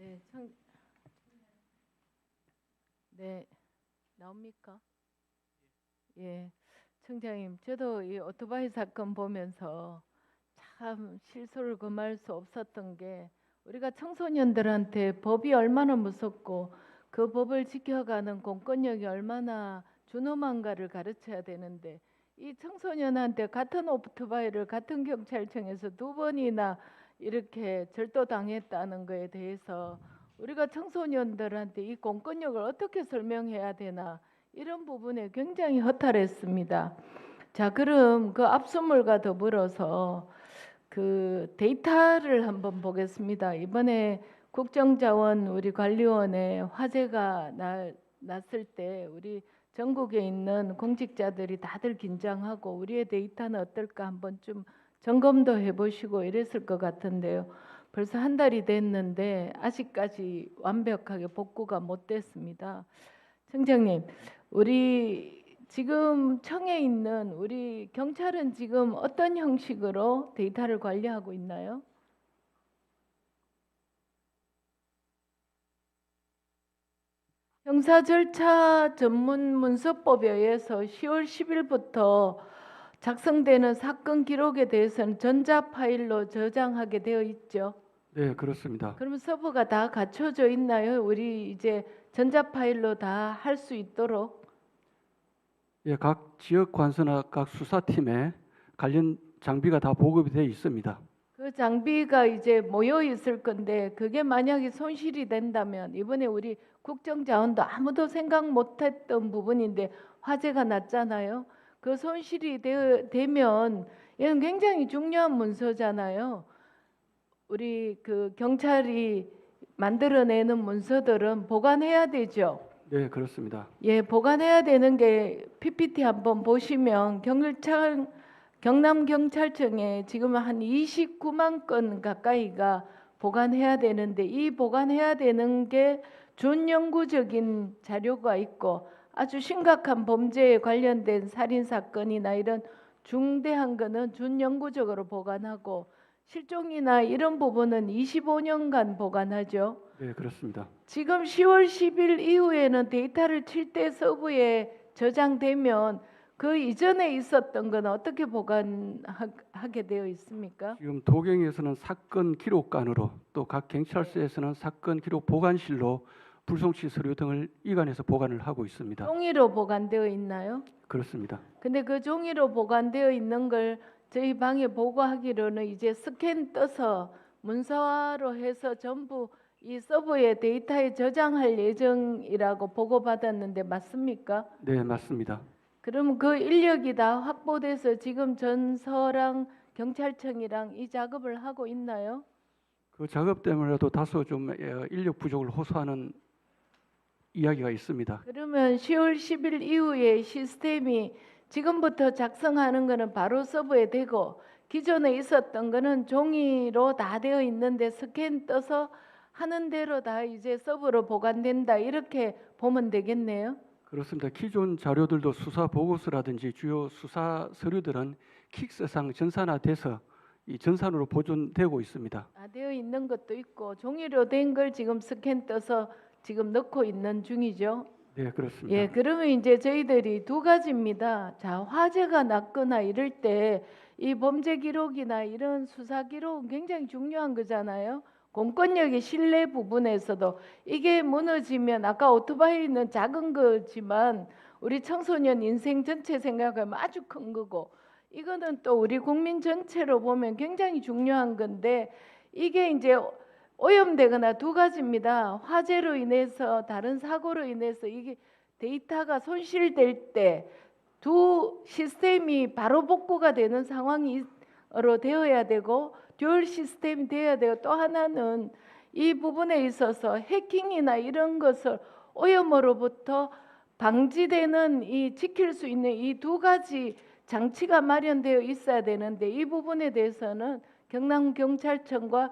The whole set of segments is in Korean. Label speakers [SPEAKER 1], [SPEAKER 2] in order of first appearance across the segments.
[SPEAKER 1] 네, 청... 네, 나옵니까? 예, 청장님, 저도 이 오토바이 사건 보면서 참 실소를 금할 수 없었던 게 우리가 청소년들한테 법이 얼마나 무섭고 그 법을 지켜가는 공권력이 얼마나 준엄한가를 가르쳐야 되는데 이 청소년한테 같은 오토바이를 같은 경찰청에서 두 번이나 이렇게 절도당했다는 거에 대해서 우리가 청소년들한테 이 공권력을 어떻게 설명해야 되나 이런 부분에 굉장히 허탈했습니다. 자, 그럼 그 압수물과 더불어서 그 데이터를 한번 보겠습니다. 이번에 국정자원 우리 관리원에 화재가 나, 났을 때 우리 전국에 있는 공직자들이 다들 긴장하고 우리의 데이터는 어떨까 한번 좀 점검도 해보시고 이랬을 것 같은데요. 벌써 한 달이 됐는데 아직까지 완벽하게 복구가 못 됐습니다. 청장님, 우리 지금 청에 있는 우리 경찰은 지금 어떤 형식으로 데이터를 관리하고 있나요? 형사 절차 전문 문서법에 의해서 10월 10일부터 작성되는 사건 기록에 대해서는 전자 파일로 저장하게 되어 있죠.
[SPEAKER 2] 네, 그렇습니다.
[SPEAKER 1] 그러면 서버가 다 갖춰져 있나요? 우리 이제 전자 파일로 다 할 수 있도록
[SPEAKER 2] 예, 각 지역 관서나 각 수사팀에 관련 장비가 다 보급이 되어 있습니다.
[SPEAKER 1] 그 장비가 이제 모여 있을 건데 그게 만약에 손실이 된다면 이번에 우리 국정자원도 아무도 생각 못했던 부분인데 화재가 났잖아요. 그 손실이 되, 되면 이건 굉장히 중요한 문서잖아요. 우리 그 경찰이 만들어내는 문서들은 보관해야 되죠.
[SPEAKER 2] 네, 그렇습니다.
[SPEAKER 1] 예, 보관해야 되는 게 PPT 한번 보시면 경찰 경남 경찰청에 지금 한 29만 건 가까이가 보관해야 되는데 이 보관해야 되는 게 준영구적인 자료가 있고 아주 심각한 범죄에 관련된 살인 사건이나 이런 중대한 거는 준영구적으로 보관하고 실종이나 이런 부분은 25년간 보관하죠.
[SPEAKER 2] 네, 그렇습니다.
[SPEAKER 1] 지금 10월 10일 이후에는 데이터를 칠때 서부에 저장되면 그 이전에 있었던 건 어떻게 보관하게 되어 있습니까?
[SPEAKER 2] 지금 도경에서는 사건 기록관으로 또 각 경찰서에서는 사건 기록 보관실로 불송치 서류 등을 이관해서 보관을 하고 있습니다.
[SPEAKER 1] 종이로 보관되어 있나요?
[SPEAKER 2] 그렇습니다.
[SPEAKER 1] 근데 그 종이로 보관되어 있는 걸 저희 방에 보고하기로는 이제 스캔 떠서 문서화로 해서 전부 이 서버에 데이터에 저장할 예정이라고 보고받았는데 맞습니까?
[SPEAKER 2] 네, 맞습니다.
[SPEAKER 1] 그럼 그 인력이 다 확보돼서 지금 전서랑 경찰청이랑 이 작업을 하고 있나요?
[SPEAKER 2] 그 작업 때문에도 다소 좀 예, 인력 부족을 호소하는 이야기가 있습니다.
[SPEAKER 1] 그러면 10월 10일 이후에 시스템이 지금부터 작성하는 거는 바로 서버에 되고 기존에 있었던 거는 종이로 다 되어 있는데 스캔 떠서 하는 대로 다 이제 서버로 보관된다 이렇게 보면 되겠네요.
[SPEAKER 2] 그렇습니다. 기존 자료들도 수사 보고서라든지 주요 수사 서류들은 킥스상 전산화돼서 이 전산으로 보존되고 있습니다.
[SPEAKER 1] 다 되어 있는 것도 있고 종이로 된 걸 지금 스캔 떠서 지금 넣고 있는 중이죠.
[SPEAKER 2] 네, 그렇습니다.
[SPEAKER 1] 예, 그러면 이제 저희들이 두 가지입니다. 자, 화재가 났거나 이럴 때 이 범죄 기록이나 이런 수사 기록은 굉장히 중요한 거잖아요. 공권력의 신뢰 부분에서도 이게 무너지면 아까 오토바이는 작은 거지만 우리 청소년 인생 전체 생각하면 아주 큰 거고 이거는 또 우리 국민 전체로 보면 굉장히 중요한 건데 이게 이제 오염되거나 두 가지입니다. 화재로 인해서 다른 사고로 인해서 이게 데이터가 손실될 때 두 시스템이 바로 복구가 되는 상황으로 되어야 되고 듀얼 시스템이 되어야 되고 또 하나는 이 부분에 있어서 해킹이나 이런 것을 오염으로부터 방지되는 이 지킬 수 있는 이 두 가지 장치가 마련되어 있어야 되는데 이 부분에 대해서는 경남 경찰청과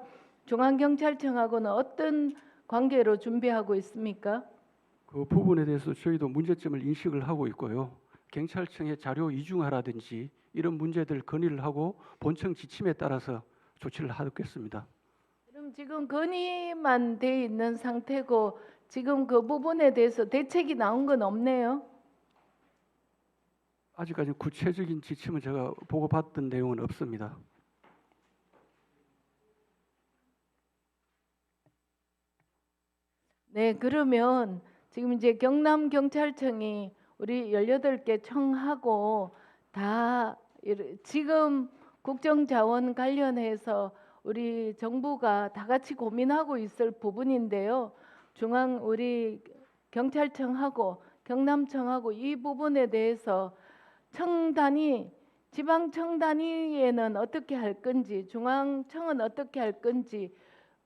[SPEAKER 1] 중앙 경찰청하고는 어떤 관계로 준비하고 있습니까?
[SPEAKER 2] 그 부분에 대해서 저희도 문제점을 인식을 하고 있고요. 경찰청의 자료 이중화라든지 이런 문제들 건의를 하고 본청 지침에 따라서 조치를 하겠습니다.
[SPEAKER 1] 그럼 지금 지금 건의만 돼 있는 상태고 지금 그 부분에 대해서 대책이 나온 건 없네요.
[SPEAKER 2] 아직까지 구체적인 지침은 제가 보고받던 내용은 없습니다.
[SPEAKER 1] 네, 그러면 지금 이제 경남 경찰청이 우리 18개 청하고 다 지금 국정 자원 관련해서 우리 정부가 다 같이 고민하고 있을 부분인데요. 중앙 우리 경찰청하고 경남청하고 이 부분에 대해서 청 단위 지방 청 단위에는 어떻게 할 건지 중앙청은 어떻게 할 건지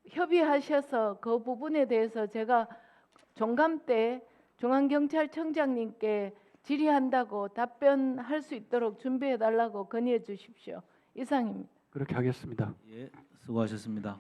[SPEAKER 1] 협의하셔서 그 부분에 대해서 제가 종감 때 중앙경찰청장님께 질의한다고 답변할 수 있도록 준비해 달라고 건의해 주십시오. 이상입니다.
[SPEAKER 2] 그렇게 하겠습니다.
[SPEAKER 3] 예, 수고하셨습니다.